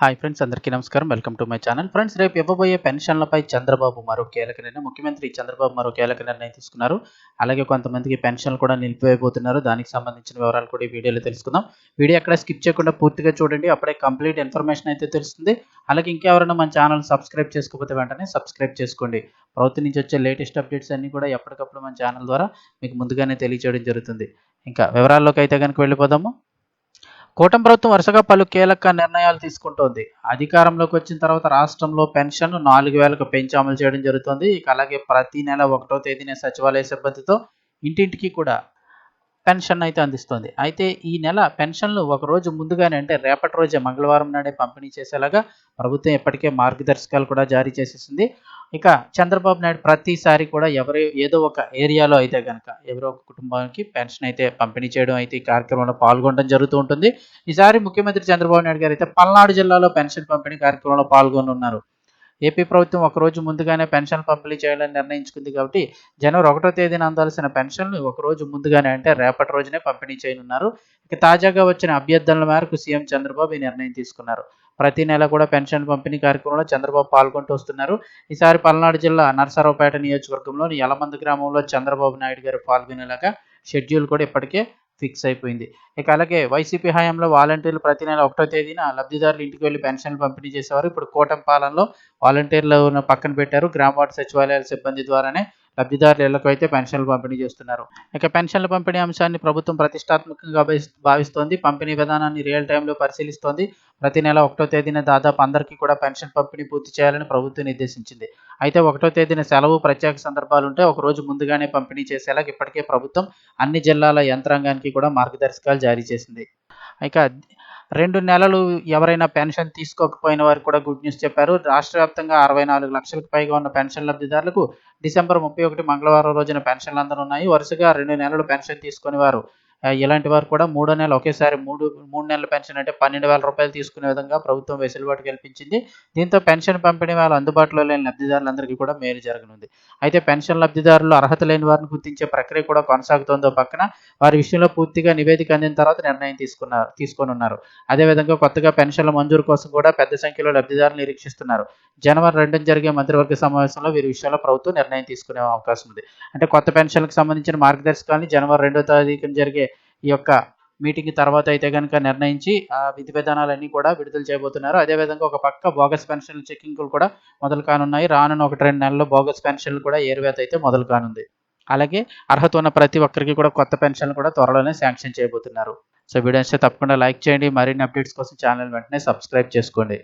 Hi friends అందరికీ నమస్కారం. Welcome to my channel friends రేపు ఇవ్వబోయే పెన్షన్లపై చంద్రబాబు మరో కీలక నిర్ణయం ముఖ్యమంత్రి చంద్రబాబు మరో కీలక నిర్ణయం తీసుకున్నారు. అలాగే కొంతమందికి పెన్షన్లు కూడా నిలిపివేయబోతున్నారు. దానికి సంబంధించిన వివరాలు కూడా ఈ వీడియోలో తెలుసుకుందాం. వీడియో ఎక్కడ స్కిప్ చేయకుండా పూర్తిగా చూడండి. అప్పుడే కంప్లీట్ ఇన్ఫర్మేషన్ అయితే తెలుస్తుంది. అలాగే ఇంకెవరైనా మన ఛానల్ సబ్స్క్రైబ్ చేసుకోకపోతే వెంటనే సబ్స్క్రైబ్ చేసుకోండి. ప్రభుత్వం నుంచి వచ్చే లేటెస్ట్ అప్డేట్స్ అన్నీ కూడా ఎప్పటికప్పుడు మన ఛానల్ ద్వారా మీకు ముందుగానే తెలియచేయడం జరుగుతుంది. ఇంకా వివరాల్లోకి అయితే కనుక వెళ్ళిపోదాము. కూటమి ప్రభుత్వం వరుసగా పలు కీలక నిర్ణయాలు తీసుకుంటోంది. అధికారంలోకి వచ్చిన తర్వాత రాష్ట్రంలో పెన్షన్ నాలుగు వేలకు పెంచి అమలు చేయడం జరుగుతుంది. ఇక అలాగే ప్రతి నెల ఒకటో తేదీన సచివాలయ సిబ్బందితో ఇంటింటికి కూడా పెన్షన్ అయితే అందిస్తుంది. అయితే ఈ నెల పెన్షన్లు ఒక రోజు ముందుగానే అంటే రేపటి రోజే మంగళవారం నాడే పంపిణీ చేసేలాగా ప్రభుత్వం ఇప్పటికే మార్గదర్శకాలు కూడా జారీ చేసేసింది. ఇక చంద్రబాబు నాయుడు ప్రతిసారి కూడా ఎవరి ఏదో ఒక ఏరియాలో అయితే కనుక ఎవరో ఒక కుటుంబానికి పెన్షన్ అయితే పంపిణీ చేయడం అయితే ఈ కార్యక్రమంలో పాల్గొనడం జరుగుతూ ఉంటుంది. ఈసారి ముఖ్యమంత్రి చంద్రబాబు నాయుడు గారు అయితే పల్నాడు జిల్లాలో పెన్షన్ పంపిణీ కార్యక్రమంలో పాల్గొని ఉన్నారు ఏపీ ప్రభుత్వం ఒకరోజు ముందుగానే పెన్షన్ పంపిణీ చేయాలని నిర్ణయించుకుంది కాబట్టి జనవరి ఒకటో తేదీన అందాల్సిన పెన్షన్లు ఒకరోజు ముందుగానే అంటే రేపటి రోజునే పంపిణీ చేయనున్నారు. ఇక తాజాగా వచ్చిన అభ్యర్థనల మేరకు సీఎం చంద్రబాబు ఈ నిర్ణయం తీసుకున్నారు. ప్రతి నెల కూడా పెన్షన్ పంపిణీ కార్యక్రమంలో చంద్రబాబు పాల్గొంటూ వస్తున్నారు. ఈసారి పల్నాడు జిల్లా నర్సరావుపేట నియోజకవర్గంలోని యలమంద గ్రామంలో చంద్రబాబు నాయుడు గారు పాల్గొనేలాగా షెడ్యూల్ కూడా ఇప్పటికే ఫిక్స్ అయిపోయింది. ఇక అలాగే వైసీపీ హయాంలో వాలంటీర్లు ప్రతి నెల ఒకటో తేదీన లబ్ధిదారులు ఇంటికి వెళ్ళి పెన్షన్లు పంపిణీ చేసేవారు. ఇప్పుడు కూటమి పాలనలో వాలంటీర్లు పక్కన పెట్టారు. గ్రామ వార్డు సచివాలయాల సిబ్బంది ద్వారానే లబ్ధిదారుల ఇళ్ళకు అయితే పెన్షన్లు పంపిణీ చేస్తున్నారు. ఇక పెన్షన్ల పంపిణీ అంశాన్ని ప్రభుత్వం ప్రతిష్టాత్మకంగా భావిస్తోంది. పంపిణీ విధానాన్ని రియల్ టైంలో పరిశీలిస్తోంది. ప్రతి నెల ఒకటో తేదీన దాదాపు అందరికీ కూడా పెన్షన్ పంపిణీ పూర్తి చేయాలని ప్రభుత్వం నిర్దేశించింది. అయితే ఒకటో తేదీన సెలవు ప్రత్యేక సందర్భాలు ఉంటే ఒక రోజు ముందుగానే పంపిణీ చేసేలాగా ఇప్పటికే ప్రభుత్వం అన్ని జిల్లాల యంత్రాంగానికి కూడా మార్గదర్శకాలు జారీ చేసింది. ఇక రెండు నెలలు ఎవరైనా పెన్షన్ తీసుకోకపోయిన వారు కూడా గుడ్ న్యూస్ చెప్పారు. రాష్ట్ర వ్యాప్తంగా అరవై నాలుగు లక్షలకు పైగా ఉన్న పెన్షన్ లబ్ధిదారులకు డిసెంబర్ ముప్పై ఒకటి మంగళవారం రోజున పెన్షన్లు అందనున్నాయి. వరుసగా రెండు నెలలు పెన్షన్ తీసుకునేవారు. ఇలాంటి వారు కూడా మూడో నెల ఒకేసారి మూడు మూడు నెలల పెన్షన్ అంటే పన్నెండు వేల రూపాయలు తీసుకునే విధంగా ప్రభుత్వం వెసులుబాటు కల్పించింది. దీంతో పెన్షన్ పంపిణీ వాళ్ళ అందుబాటులో లేని లబ్ధిదారులందరికీ కూడా మేలు జరగనుంది. అయితే పెన్షన్ లబ్ధిదారులు అర్హత లేని వారిని గుర్తించే ప్రక్రియ కూడా కొనసాగుతోందో పక్కన వారి విషయంలో పూర్తిగా నివేదిక అందిన తర్వాత నిర్ణయం తీసుకున్నారు తీసుకొని ఉన్నారు అదేవిధంగా కొత్తగా పెన్షన్ల మంజూరు కోసం కూడా పెద్ద సంఖ్యలో లబ్ధిదారులు నిరీక్షిస్తున్నారు. జనవరి రెండున జరిగే మంత్రివర్గ సమావేశంలో వీరి విషయంలో ప్రభుత్వం నిర్ణయం తీసుకునే అవకాశం ఉంది. అంటే కొత్త పెన్షన్లకు సంబంధించిన మార్గదర్శకాన్ని జనవరి రెండో తారీఖున జరిగే ఈ యొక్క మీటింగ్ తర్వాత అయితే కనుక నిర్ణయించి ఆ విధి విధానాలన్నీ కూడా విడుదల చేయబోతున్నారు. అదేవిధంగా ఒక పక్క బోగస్ పెన్షన్ల చెక్కింగ్లు కూడా మొదలు కానున్నాయి. రానున్న ఒకటి రెండు నెలల్లో బోగస్ పెన్షన్లు కూడా ఏరువేత అయితే మొదలు కానుంది. అలాగే అర్హత ఉన్న ప్రతి ఒక్కరికి కూడా కొత్త పెన్షన్లు కూడా త్వరలోనే శాంక్షన్ చేయబోతున్నారు. సో వీడియోస్ తప్పకుండా లైక్ చేయండి. మరిన్ని అప్డేట్స్ కోసం ఛానల్ వెంటనే సబ్స్క్రైబ్ చేసుకోండి.